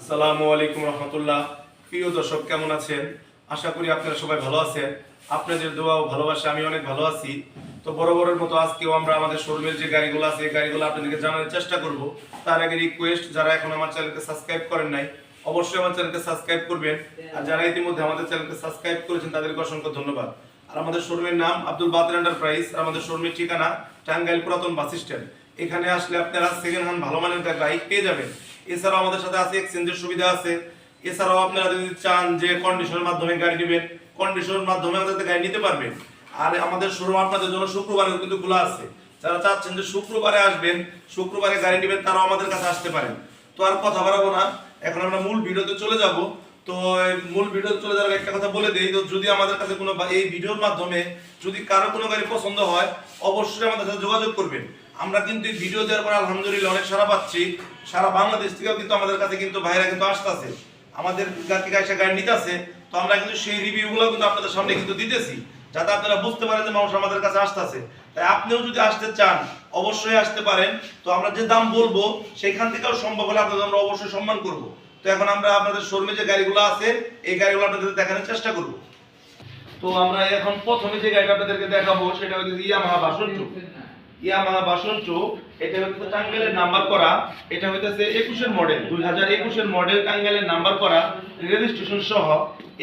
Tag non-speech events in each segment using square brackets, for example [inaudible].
আসসালামু আলাইকুম রহমতুল্লাহ। প্রিয় দর্শক, কেমন আছেন? আশা করি আপনারা সবাই ভালো আছেন। আপনাদের দোয়া ও ভালোবাসা, আমি অনেক ভালো আছি। তো বরাবরের মতো আজকেও আমরা আমাদের শোরুমের যে গাড়িগুলো আছে, এই গাড়িগুলো আপনাদেরকে জানানোর চেষ্টা করব। তার আগে রিকোয়েস্ট যারা এখন আমার চ্যানেলকে সাবস্ক্রাইব করেন নাই, অবশ্যই আমার চ্যানেলকে সাবস্ক্রাইব করবেন। আর যারা ইতিমধ্যে আমাদের চ্যানেলকে সাবস্ক্রাইব করেছেন, তাদেরকে অসংখ্য ধন্যবাদ। আর আমাদের শোরুমের নাম আব্দুল বাতের এন্টারপ্রাইজ আর আমাদের শোরুমের ঠিকানা টাঙ্গাইল পুরাতন বাস স্ট্যান্ড। এখানে আসলে আপনারা সেকেন্ড হ্যান্ড ভালো মানের একটা বাইক পেয়ে যাবেন। এছাড়াও আমাদের সাথে আছে এক্সচেঞ্জের সুবিধা আছে। এছাড়াও আপনারা যদি চান যে কন্ডিশনের মাধ্যমে গাড়ি নেবেন কন্ডিশনের মাধ্যমে আমাদের গাড়ি নিতে পারবেন। আর আমাদের শোরুম আপনাদের জন্য শুক্রবারে কিন্তু খোলা আছে। যারা চাচ্ছেন যে শুক্রবারে আসবেন, শুক্রবারে গাড়ি নেবেন, তারাও আমাদের কাছে আসতে পারেন। তো আর কথা বাড়াবো না। এখন আমরা মূল ভিডিওতে চলে যাব। তো মূল ভিডিওতে চলে যাওয়ার একটা কথা বলে দিই। তো যদি আমাদের কাছে কোনো এই ভিডিওর মাধ্যমে যদি কারও কোনো গাড়ি পছন্দ হয়, অবশ্যই আমাদের সাথে যোগাযোগ করবেন। আমরা কিন্তু ভিডিও দেওয়ার পর আলহামদুলিল্লাহ অনেক সারা পাচ্ছি। সারা বাংলাদেশ থেকেও কিন্তু আমাদের কাছে কিন্তু ভাইরা কিন্তু আসতেছে। আমাদের থেকে এসে গাড়ি নিতেছে, তো আমরা কিন্তু সেই রিভিউগুলো কিন্তু আপনাদের সামনে কিন্তু দিতেছি, যাতে আপনারা বুঝতে পারেন যে মানুষ আমাদের কাছে আসতেছে। তাই আপনিও যদি আসতে চান, অবশ্যই আসতে পারেন। তো আমরা যে দাম বলব, সেখান থেকেও সম্ভব হলে আপনাদের আমরা অবশ্যই সম্মান করব। তো এখন আমরা আপনাদের শোরুমে যে গাড়িগুলো আছে, এই গাড়িগুলো আপনাদের দেখানোর চেষ্টা করব। তো আমরা এখন প্রথমে যে গাড়িটা আপনাদেরকে দেখাবো, সেটা হচ্ছে ইয়ামাহা বাসন্তু ইয়ামাহা বাসন্তু এটা হচ্ছে টাঙ্গাইলের নাম্বার করা, এটা হইতেছে একুশের মডেল দুই হাজার একুশের মডেল টাঙ্গাইলের নাম্বার করা রেজিস্ট্রেশন সহ,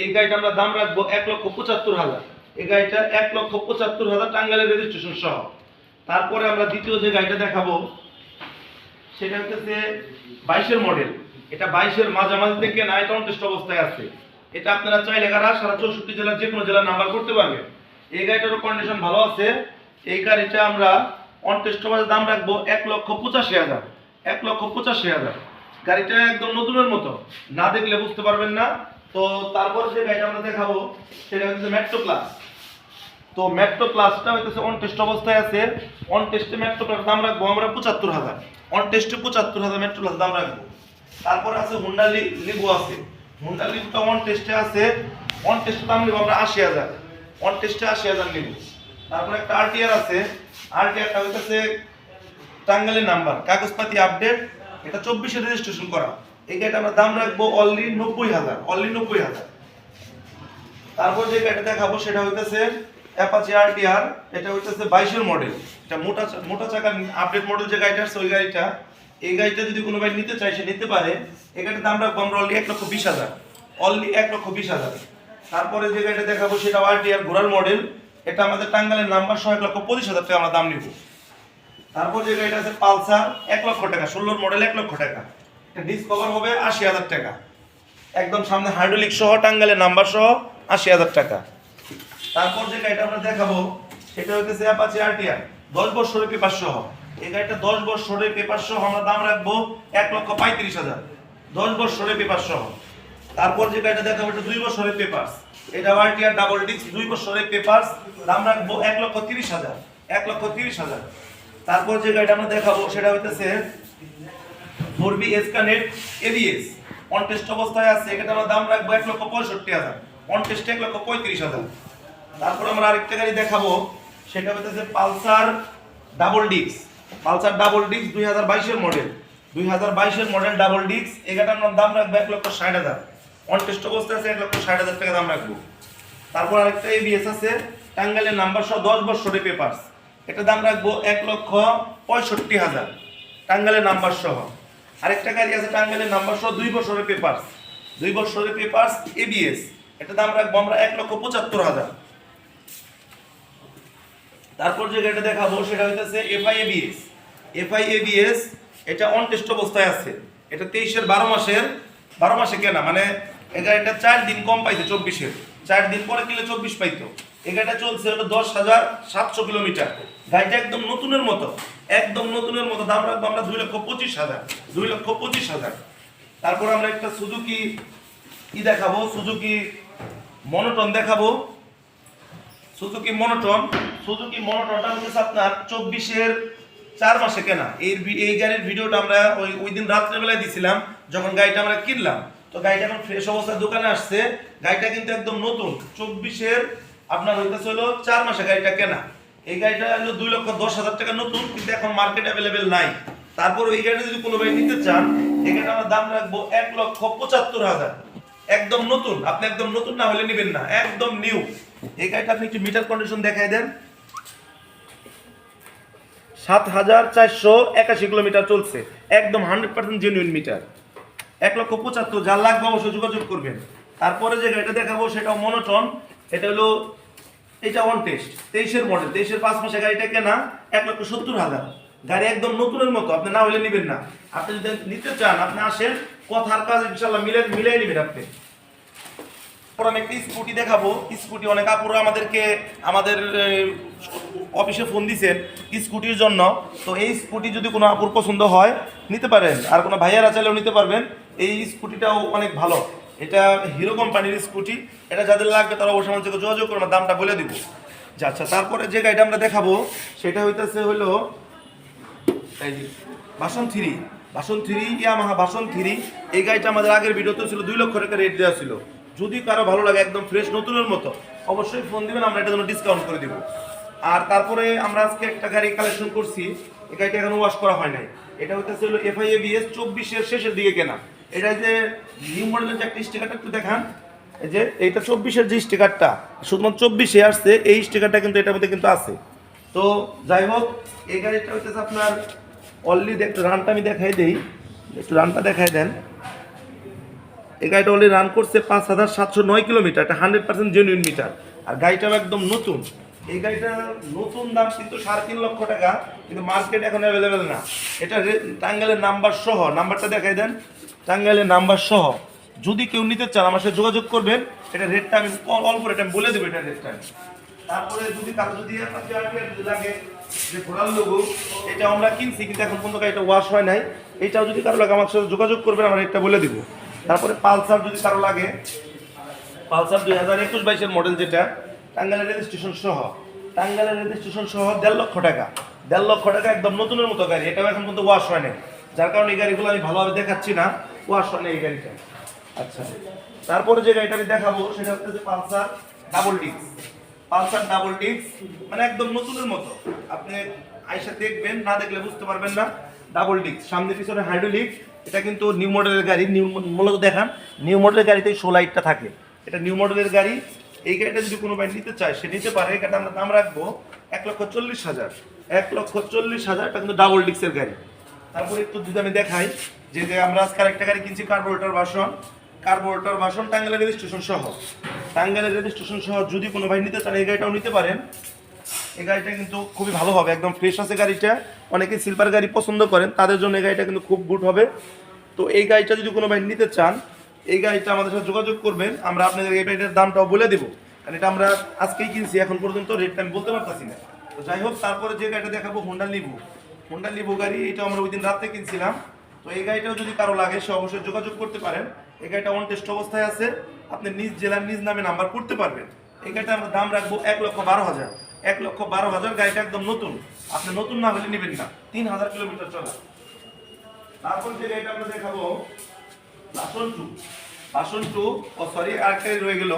এই গাড়িটা আমরা দাম রাখব এক লক্ষ পঁচাত্তর হাজার। এই গাড়িটা এক লক্ষ পঁচাত্তর হাজার টাঙ্গাইলের রেজিস্ট্রেশন সহ। তারপরে আমরা দ্বিতীয় যে গাড়িটা দেখাবো, সেটা হচ্ছে বাইশের মডেল এটা বাইশের মাঝামাঝি থেকে না এটা অন্টেস্ট অবস্থায় আছে। এটা আপনারা চাইলে কারা সারা চৌষট্টি জেলার যে কোনো জেলার নাম্বার করতে পারবেন। এই গাড়িটারও কন্ডিশন ভালো আছে। এই গাড়িটা আমরা অনটেস্ট অবস্থায় দাম রাখব এক লক্ষ পঁচাশি হাজার। এক লক্ষ পঁচাশি হাজার। গাড়িটা একদম নতুনের মতো। না দেখলে বুঝতে পারবেন না। তো তারপর যে গাড়িটা আমরা দেখাবো, সেটা হচ্ছে মেট্রো প্লাস তো মেট্রো প্লাসটা হইতেছে অন অবস্থায় আছে। অন টেস্টে মেট্রো প্লাস দাম রাখব আমরা পঁচাত্তর হাজার। অন টেস্টে পঁচাত্তর হাজার মেট্রো প্লাস দাম রাখব। তারপর আছে হুন্ডা লিবু আছে। হুন্ডা লিবুটা অন আছে। অন টেস্টে দাম নিব আমরা আশি হাজার। অন টেস্টে আশি হাজার নিব। তারপর একটা আরটিআর আছে। আরটিআরটা হইতেছে টাঙ্গাইলের নাম্বার, কাগজপাতি আপডেট এটা চব্বিশে রেজিস্ট্রেশন করা। এই গাড়িটা আমরা দাম রাখব অনলি নব্বই হাজার অনলি নব্বই হাজার। তারপর যে গাড়িটা দেখাবো সেটা হইতেছে অ্যাপাচি আরটিআর এটা হইতেছে বাইশের মডেল এটা মোটা মোটা চাকার আপডেট মডেল যে গাড়িটা আছে, ওই গাড়িটা এই গাড়িটা যদি কোনো ভাই নিতে চাই সে নিতে পারে। এই গাড়ির দাম রাখব আমরা অনলি এক লক্ষ বিশ হাজার। অনলি এক লক্ষ বিশ হাজার। তারপরে যে গাড়িটা দেখাবো সেটা আরটিআর ঘোড়ার মডেল এটা আমাদের টাঙ্গালের নাম্বার সহ এক লক্ষ পঁচিশ হাজার টাকা আমরা দাম নিব। তারপর যে গাড়িটা আছে পালসার, এক লক্ষ টাকা, ষোলোর মডেল এক লক্ষ টাকা। এটা ডিসকভার হবে আশি হাজার টাকা। একদম সামনে হাইড্রোলিক সহ, টাঙ্গালের নাম্বার সহ আশি হাজার টাকা। তারপর যে গাড়িটা আমরা দেখাবো, সেটা হচ্ছে অ্যাপাচি আরটিআর দশ বছরের পেপার সহ। এই গাড়িটা দশ বছরের পেপার সহ আমরা দাম রাখব এক লক্ষ পঁয়ত্রিশ হাজার। দশ বছরের পেপার সহ। তারপর যে গাড়িটা দেখাবো, এটা দুই বছরের পেপার এটা আরটিআর ডাবল ডিস্ক দুই বছরের পেপার দাম রাখব এক লক্ষ তিরিশ হাজার। এক লক্ষ তিরিশ হাজার। তারপর যে গাড়িটা আমরা দেখাবো, সেটা হইতেছে four B S connect ABS on test অবস্থায় আছে এখানে আমরা দাম রাখব এক লক্ষ পঁয়ষট্টি হাজার। অন টেস্টে এক লক্ষ পঁয়ত্রিশ হাজার। তারপর আমরা আরেকটা গাড়ি দেখাবো, সেটা হচ্ছে Pulsar double disc Pulsar double disc দুই হাজার বাইশের মডেল দুই হাজার বাইশের মডেল ডাবল ডিস্ক আমরা দাম রাখব এক লক্ষ ষাট হাজার। অন টেস্ট অবস্থায় আছে, এক লক্ষ ষাট হাজার টাকা দাম রাখব। তারপর আরেকটা এবিএস আছে, টাঙ্গাইলের নাম্বার সহ দশ বছরের পেপারস এটা দাম রাখব এক লক্ষ পঁয়ষট্টি হাজার, টাঙ্গাইলের নাম্বার সহ। আরেকটা গাড়ি আছে, টাঙ্গাইলের নাম্বার সহ দুই বছরের পেপারস দুই বছরের পেপারস এবিএস এটা দাম রাখব আমরা এক লক্ষ পঁচাত্তর হাজার। তারপর যে গাড়িটা দেখাবো, সেটা হইতেছে এফআই এবিএস এফআই এবিএস এটা অন টেস্ট অবস্থায় আছে। এটা তেইশের বারো মাসের, বারো মাসে কেনা মানে এই গাড়িটা চার দিন কম পাইছে চব্বিশের। চার দিন পরে কিনলে চব্বিশ পাইতো। এই গাড়িটা চলছে হলো দশ হাজার সাতশো কিলোমিটার। গাড়িটা একদম নতুনের মতো। একদম নতুনের মতো। দাম রাখব আমরা দুই লক্ষ পঁচিশ হাজার। দুই লক্ষ পঁচিশ হাজার। তারপর আমরা একটা সুজুকি কি দেখাবো, সুজুকি মনোটন দেখাবো। Suzuki monotone. সুজুকি মনোটনটা হচ্ছে আপনার চব্বিশের চার মাসে কেনা। এই এই গাড়ির ভিডিওটা আমরা ওই ওই দিন রাত্রেবেলায় দিছিলাম, যখন গাড়িটা আমরা কিনলাম। তো গাড়িটা এখন ফ্রেশ অবস্থায় দোকানে আসছে। গাড়িটা কিন্তু একদম নতুন। চব্বিশের আপনার হইতেছে হলো চার মাসে গাড়িটা কেনা। এই গাড়িটা হলো দুই লক্ষ দশ হাজার টাকা নতুন, কিন্তু এখন মার্কেট অ্যাভেলেবেল নাই। তারপর এই গাড়িটা যদি কোনো ভাই নিতে চান এখানে আমরা দাম রাখব এক লক্ষ পঁচাত্তর হাজার। একদম নতুন, আপনি একদম নতুন না হলে নেবেন না, একদম নিউ এই গাড়িটা আপনি একটু মিটার কন্ডিশন দেখাই দেন। সাত হাজার চারশো একাশি কিলোমিটার চলছে। একদম হান্ড্রেড পার্সেন্ট জেনুইন মিটার এক লক্ষ পঁচাত্তর, যার লাগবে অবশ্যই যোগাযোগ করবেন। তারপরে যে গাড়িটা দেখাবো সেটা মনোটন, এটা হলো, এটা ওয়ান টেস্ট তেইশের মডেল তেইশের পাঁচ মাসে গাড়িটা কেনা এক লক্ষ সত্তর হাজার। গাড়ি একদম নতুনের মতো, আপনি না হলে নেবেন না। আপনি যদি নিতে চান, আপনি আসেন, কথার কাজ ইনশাল্লাহ মিলে মিলাই নেবেন আপনি। পর একটা স্কুটি দেখাবো। স্কুটি অনেক আপুরা আমাদেরকে, আমাদের অফিসে ফোন দিছেন স্কুটির জন্য। তো এই স্কুটি যদি কোনো আপুর পছন্দ হয়, নিতে পারেন। আর কোনো ভাইয়ারা চাইলেও নিতে পারবেন। এই স্কুটিটাও অনেক ভালো। এটা হিরো কোম্পানির স্কুটি। এটা যাদের লাগবে তারা অবশ্যই আমার যোগাযোগ করবেন দামটা বলে দিব। যে আচ্ছা তারপরে যে গাড়িটা আমরা দেখাবো, সেটা হইতেছে হলো এই বাসন থ্রি। বাসন থ্রি, ইয়ামাহা বাসন থ্রি। এই গাড়িটা আমাদের আগের ভিডিওতে ছিল দুই লক্ষ টাকা রেট দেওয়া ছিল। যদি কারও ভালো লাগে, একদম ফ্রেশ নতুনের মতো, অবশ্যই ফোন দিবেন, আমরা এটা জন্য ডিসকাউন্ট করে দিব। আর তারপরে আমরা আজকে একটা গাড়ি কালেকশন করছি। এই গাড়িটা এখনও ওয়াশ করা হয় নাই। এটা হইতেছে হলো এফআই এবিএস চব্বিশের শেষের দিকে কেনা। এটা যে নিউ মডেলের যে একটা স্টিকারটা একটু দেখান। যে এইটা চব্বিশের যে স্টিকারটা শুধুমাত্র চব্বিশে আসছে, এই স্টিকারটা কিন্তু এটার মধ্যে কিন্তু আছে। তো যাই হোক, এই গাড়িটা হইতেছে আপনার অলরেডি একটু রানটা আমি দেখাই দেই। একটু রানটা দেখাই দেন। এই গাড়িটা অলরেডি রান করছে পাঁচ হাজার সাতশো নয় কিলোমিটার, এটা হান্ড্রেড পার্সেন্ট জেনুইন মিটার আর গাড়িটাও একদম নতুন। এই গাড়িটার নতুন দাম কিন্তু সাড়ে তিন লক্ষ টাকা, কিন্তু মার্কেট এখন অ্যাভেলেবেল না। এটা রে- টাঙ্গাইলের নাম্বার সহ নাম্বারটা দেখাই দেন। টাঙ্গাইলের নাম্বার সহ যদি কেউ নিতে চান, আমার সাথে যোগাযোগ করবেন। এটা রেটটা আমি অল- অল্প রেট আমি বলে দেবো এটা রেটটা। তারপরে যদি কারও যদি লাগে, যে ঘোড়ার লোগো, এটা আমরা কিনছি, কিন্তু এখন পর্যন্ত এটা ওয়াশ হয় নাই। এটাও যদি কারও লাগে, আমার সাথে যোগাযোগ করবেন, আমরা রেটটা বলে দিব। তারপরে পালসার যদি কারও লাগে, পালসার দুই হাজার একুশ বাইশের মডেল যেটা টাঙ্গাইলের রেজিস্ট্রেশন সহ টাঙ্গাইলের রেজিস্ট্রেশন সহ দেড় লক্ষ টাকা। দেড় লক্ষ টাকা একদম নতুনের মতো গাড়ি, এটাও এখন পর্যন্ত ওয়াশ হয় নাই। যার কারণে এই গাড়িগুলো আমি ভালোভাবে দেখাচ্ছি না। ওয়াশ হয় এই গাড়িটা। আচ্ছা। তারপরে যে গাড়িটা আমি দেখাবো, সেটা হচ্ছে Pulsar double disc Pulsar double disc মানে একদম নতুনের মতো। আপনি আইসা দেখবেন, না দেখলে বুঝতে পারবেন না। ডাবল ডিস্ক সামনে পিছনে হাইড্রোলিক এটা কিন্তু নিউ মডেলের গাড়ি নিউ মূলত দেখান নিউ মডেলের গাড়িতে শো লাইটটা থাকে। এটা নিউ মডেলের গাড়ি। এই গাড়িটা যদি কোনো ভাই নিতে চায়, সে নিতে পারে। এটা আমরা দাম রাখব এক লক্ষ চল্লিশ হাজার। এক লক্ষ চল্লিশ হাজার, এটা কিন্তু ডাবল ডিস্কের গাড়ি। তারপরে একটু যদি আমি দেখাই যে যে আমরা আজকে একটা গাড়ি কিনছি কার্বোরেটর বাসন কার্বোরেটর বাসন টাঙ্গাইলের রেজিস্ট্রেশন সহ। টাঙ্গাইলের রেজিস্ট্রেশন সহ যদি কোনো ভাই নিতে চান এই গাড়িটাও নিতে পারেন। এই গাড়িটা কিন্তু খুবই ভালো হবে, একদম ফ্রেশ আছে গাড়িটা। অনেকে সিলভার গাড়ি পছন্দ করেন, তাদের জন্য এই গাড়িটা কিন্তু খুব গুড হবে। তো এই গাড়িটা যদি কোনো ভাই নিতে চান, এই গাড়িটা আমাদের সাথে যোগাযোগ করবেন, আমরা আপনাদের এই গাড়িটার দামটাও বলে দেবো। কারণ এটা আমরা আজকেই কিনছি, এখন পর্যন্ত রেটটা আমি বলতে পারতেছি না। তো যাই হোক, তারপরে যে গাড়িটা দেখাবো হোন্ডা লিবু হোন্ডা লিবু গাড়ি এটা আমরা ওই দিন রাত্রে কিনছিলাম। তো এই গাড়িটাও যদি কারও লাগে, সে অবশ্যই যোগাযোগ করতে পারেন। এই গাড়িটা অন টেস্ট অবস্থায় আছে। আপনি নিজ জেলার নিজ নামে নাম্বার করতে পারবেন। এই গাড়িটা আমরা দাম রাখব এক লক্ষ বারো হাজার। এক লক্ষ বারো হাজার গাড়িটা একদম নতুন। আপনি নতুন না হলে নেবেন না। তিন হাজার কিলোমিটার চলা। তারপর যে গাড়িটা আমরা দেখাবো, বাসন টু বাসন টু ও সরি আরেকটা রয়ে গেল।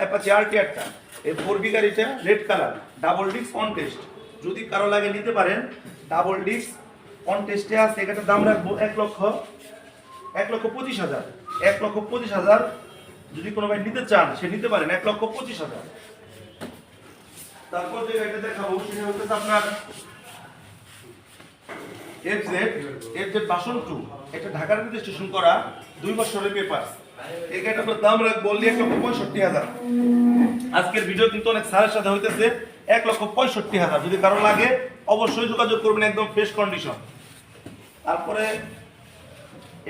অ্যাপাচি আরটিআরটা এই ফোর বি গাড়িটা red colour double disc on test যদি কারও লাগে নিতে পারেন ডাবল ডিস্ক অন টেস্টে আছে, এটার দাম রাখব এক লক্ষ এক লক্ষ পঁচিশ হাজার। এক লক্ষ পঁচিশ হাজার যদি কোনো ভাই নিতে চান, সে নিতে পারেন, এক লক্ষ পঁচিশ হাজার। তারপর যে গাড়িটা দেখাবো, সেটা হচ্ছে আপনার বাসন টু এটা ঢাকার রেজিস্ট্রেশন করা দুই বছরের পেপার এই আপনার দাম রাখব এক লক্ষ পঁয়ষট্টি হাজার। আজকের ভিডিও কিন্তু অনেক সারের সাথে হইতেছে। এক লক্ষ পঁয়ষট্টি হাজার। যদি কারও লাগে, অবশ্যই যোগাযোগ করবেন একদম ফ্রেশ কন্ডিশন তারপরে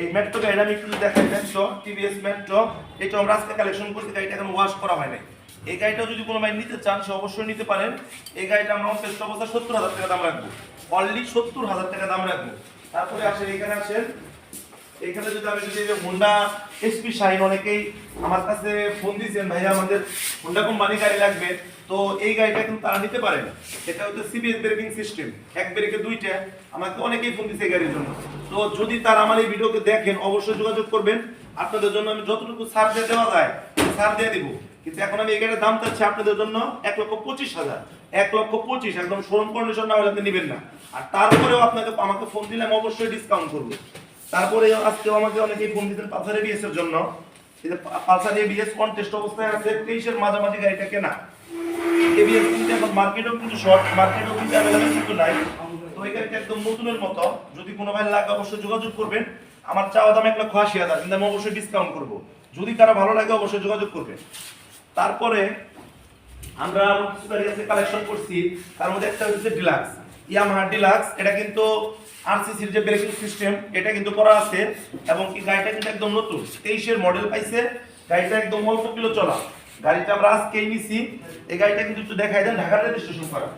এই মেট্রো গাড়িটা আমি একটু দেখাই মেট্রো টিভিএস মেট্রো এটা আমরা আজকে কালেকশন করছি, গাড়িটা এখন ওয়াশ করা হয় নাই। এই গাড়িটা যদি কোনো ভাই নিতে চান, সে অবশ্যই নিতে পারেন। এই গাড়িটা আমরা অন্তত অবস্থা সত্তর হাজার টাকা দাম রাখব। অনলি সত্তর হাজার টাকা দাম রাখব। তারপরে আসেন, এখানে আসেন এখানে যদি আমি যদি হোন্ডা এসপি শাইন অনেকেই আমার কাছে ফোন দিয়েছেন ভাই আমাদের হোন্ডা কোম্পানি গাড়ি লাগবে। তো এই গাড়িটা কিন্তু তারা নিতে পারেন এটা হচ্ছে সিবিএস ব্রেকিং সিস্টেম এক ব্রেকে দুইটা। আমাকে অনেকেই ফোন দিয়েছে এই গাড়ির জন্য। তো যদি তারা আমার এই ভিডিওকে দেখেন, অবশ্যই যোগাযোগ করবেন। আপনাদের জন্য আমি যতটুকু ছাড় দিয়ে দেওয়া যায়, ছাড় দিয়ে দিব। কিন্তু এখন আমি এই গাড়ির দাম চাচ্ছি আপনাদের জন্য এক লক্ষ পঁচিশ হাজার। এক লক্ষ পঁচিশ, একদম শোরুম কন্ডিশন না হলে আপনি নেবেন না। আর তারপরেও আপনাকে, আমাকে ফোন দিলে আমি অবশ্যই ডিসকাউন্ট করব। তারপরে আজকেও আমাকে অনেকেই ফোন দিতেন পালসার এবিএস এর জন্য পালসার এবিএস কন্টেস্ট অবস্থায় আছে, তেইশের মাঝামাঝি গাড়িটা কেনা। এবিএস কিন্তু এখন মার্কেটেও কিন্তু শর্ট মার্কেটেও কিন্তু অ্যাভেলেবেল কিন্তু নাই। তো এই গাড়িটা একদম নতুনের মতো। যদি কোনো ভাই লাগে অবশ্যই যোগাযোগ করবেন। আমার চাওয়া দাম এক লক্ষ আশি হাজার, কিন্তু আমি অবশ্যই ডিসকাউন্ট করব। যদি কারও ভালো লাগে অবশ্যই যোগাযোগ করবেন। তারপরে আমরা কিছু গাড়ি আছে কালেকশন করছি। তার মধ্যে একটা হচ্ছে ডিলাক্স ইয়ামাহা ডিলাক্স এটা কিন্তু আরসিসির যে ব্রেকিং সিস্টেম এটা কিন্তু করা আছে এবং কি গাড়িটা কিন্তু একদম নতুন তেইশের মডেল পাইছে, গাড়িটা একদম অল্প কিলো চলা। গাড়িটা আমরা আজকেই নিছি এই গাড়িটা কিন্তু একটু দেখাই দেন ঢাকার রেজিস্ট্রেশন করা।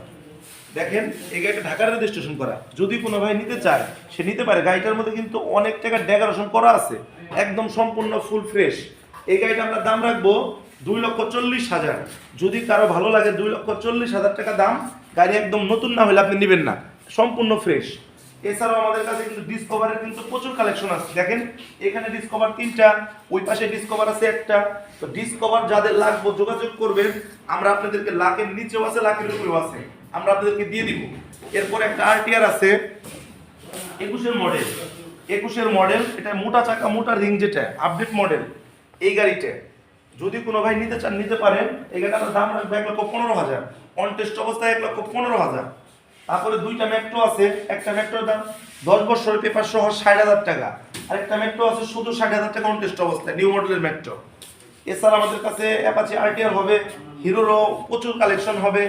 দেখেন, এই গাড়িটা ঢাকার রেজিস্ট্রেশন করা। যদি কোনো ভাই নিতে চায়, সে নিতে পারে। গাড়িটার মধ্যে কিন্তু অনেক টাকা ডেকোরেশন করা আছে। একদম সম্পূর্ণ ফুল ফ্রেশ এই গাড়িটা আমরা দাম রাখব দুই লক্ষ চল্লিশ হাজার। যদি কারও ভালো লাগে দুই লক্ষ চল্লিশ হাজার টাকা দাম গাড়ি একদম নতুন না হলে আপনি নেবেন না। সম্পূর্ণ ফ্রেশ এছাড়াও আমাদের কাছে কিন্তু ডিসকভারের কিন্তু প্রচুর কালেকশন আছে। দেখেন, এখানে ডিসকভার তিনটা, ওই পাশে ডিসকভার আছে একটা। তো ডিসকভার যাদের লাগবে, যোগাযোগ করবেন। আমরা আপনাদেরকে লাখের নিচেও আছে লাখের উপরেও আছে। আমরা আপনাদেরকে দিয়ে দিব। এরপর একটা আরটিআর আছে। একুশের মডেল একুশের মডেল এটা মোটা চাকা, মোটা রিং যেটা আপডেট মডেল এই গাড়িটা। যদি কোনো ভাই নিতে চান, নিতে পারেন। এই গাড়িটার দাম রাখবে এক লক্ষ পনেরো হাজার। অন টেস্ট অবস্থায় এক লক্ষ পনেরো হাজার। তারপরে দুইটা মেট্রো আছে। একটা মেট্রোর দাম দশ বছরের পেপার সহ ষাট হাজার টাকা। আর একটা মেট্রো আছে, শুধু ষাট হাজার টাকা অন টেস্ট অবস্থায় নিউ মডেলের মেট্রো এছাড়া আমাদের কাছে অ্যাপাচি আরটিআর হবে হিরোরও প্রচুর কালেকশন হবে।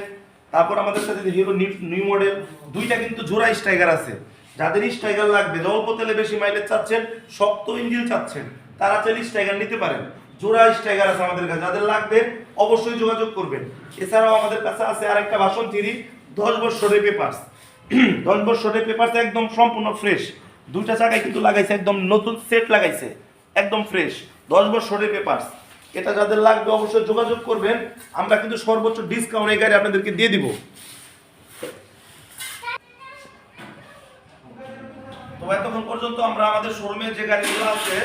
তারপর আমাদের কাছে হিরো নিউ মডেল দুইটা কিন্তু জোড়া স্ট্রাইকার আছে। যাদের স্ট্রাইকার লাগবে অল্প তেলে বেশি মাইলেজ চাচ্ছেন, শক্ত ইঞ্জিন চাচ্ছেন, তারা চাইলে স্ট্রাইকার নিতে পারেন। জোড়া স্ট্রাইকার আছে আমাদের কাছে, যাদের লাগবে অবশ্যই যোগাযোগ করবেন। এছাড়াও আমাদের কাছে আছে আরেকটা বাসন থ্রি দশ বছরের পেপার্স [clears throat] দশ বছরের পেপার্স একদম সম্পূর্ণ ফ্রেশ দুইটা চাকায় কিন্তু লাগাইছে, একদম নতুন সেট লাগাইছে, একদম ফ্রেশ দশ বছরের পেপার্স এটা যাদের লাগবে অবশ্যই যোগাযোগ করবেন। আমরা কিন্তু সর্বোচ্চ ডিসকাউন্ট এই গাড়ি আপনাদেরকে দিয়ে দিব। তো এতক্ষণ পর্যন্ত আমরা আমাদের শোরুমে যে গাড়িগুলো আছে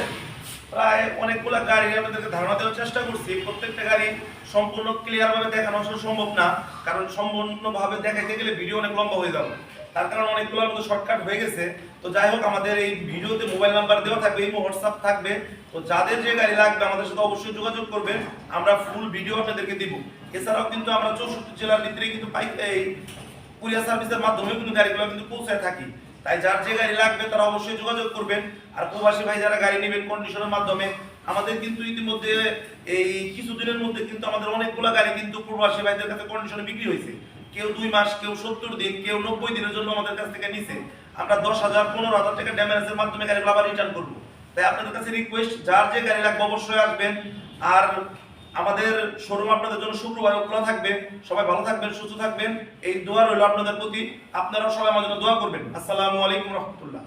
প্রায় অনেকগুলো গাড়ি আপনাদেরকে ধারণা দেওয়ার চেষ্টা করছি। প্রত্যেকটা গাড়ি সম্পূর্ণ ক্লিয়ার ভাবে দেখানো আসলে সম্ভব না। কারণ সম্পূর্ণভাবে দেখাইতে গেলে ভিডিও অনেক লম্বা হয়ে যাবে। তার কারণে অনেকগুলোর মধ্যে শর্টকাট হয়ে গেছে। তো যাই হোক, আমাদের এই ভিডিওতে মোবাইল নাম্বার দেওয়া থাকবে, এই হোয়াটসঅ্যাপ থাকবে। তো যাদের যে গাড়ি লাগবে আমাদের সাথে অবশ্যই যোগাযোগ করবেন। আমরা ফুল ভিডিও আপনাদেরকে দিব। এছাড়াও কিন্তু আমরা চৌষট্টি জেলার ভিতরে কিন্তু পাই এই কুরিয়ার সার্ভিসের মাধ্যমে কিন্তু গাড়িগুলো কিন্তু পৌঁছায় থাকি। তাই যার যে গাড়ি লাগবে তারা অবশ্যই যোগাযোগ করবেন। আর প্রবাসী ভাই যারা গাড়ি নেবেন কন্ডিশনের মাধ্যমে, আমাদের কিন্তু ইতিমধ্যে, এই কিছুদিনের মধ্যে কিন্তু আমাদের অনেকগুলো গাড়ি কিন্তু প্রবাসী ভাইদের কাছে কন্ডিশনে বিক্রি হয়েছে। কেউ দুই মাস, কেউ সত্তর দিন, কেউ নব্বই দিনের জন্য আমাদের কাছ থেকে নিছে। আমরা দশ হাজার, পনেরো হাজার টাকা ড্যামেজের মাধ্যমে গাড়ি আবার রিটার্ন করব। তাই আপনাদের কাছে রিকোয়েস্ট যার যে গাড়ি লাগবে অবশ্যই আসবেন। আর আমাদের শোরুম আপনাদের জন্য শুক্রবার খোলা থাকবে। সবাই ভালো থাকবেন, সুস্থ থাকবেন। এই দোয়া রইল আপনাদের প্রতি। আপনারাও সবাই আমাদের জন্য দোয়া করবেন। আসসালামু আলাইকুম রহমতুল্লাহ।